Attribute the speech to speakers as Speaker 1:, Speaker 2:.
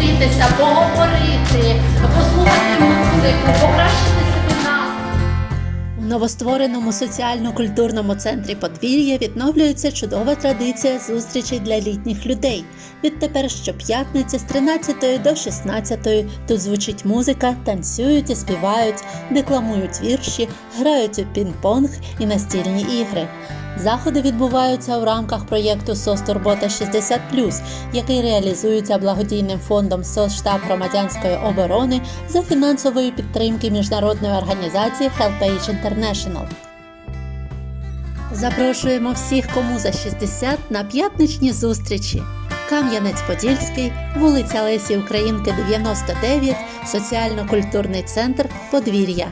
Speaker 1: зустрітися, поговорити, послухати музику, покращити.
Speaker 2: У новоствореному соціально-культурному центрі подвір'я відновлюється чудова традиція зустрічей для літніх людей. Відтепер щоп'ятниці з 13 до 16 тут звучить музика, танцюють і співають, декламують вірші, грають у пінг-понг і настільні ігри. Заходи відбуваються у рамках проєкту СОС Турбота 60 який реалізується благодійним фондом СОС-штаб громадянської оборони за фінансової підтримки міжнародної організації HelpAge International. Запрошуємо всіх, кому за 60 на п'ятничні зустрічі. Кам'янець-Подільський, вулиця Лесі Українки, 99, соціально-культурний центр Подвір'я.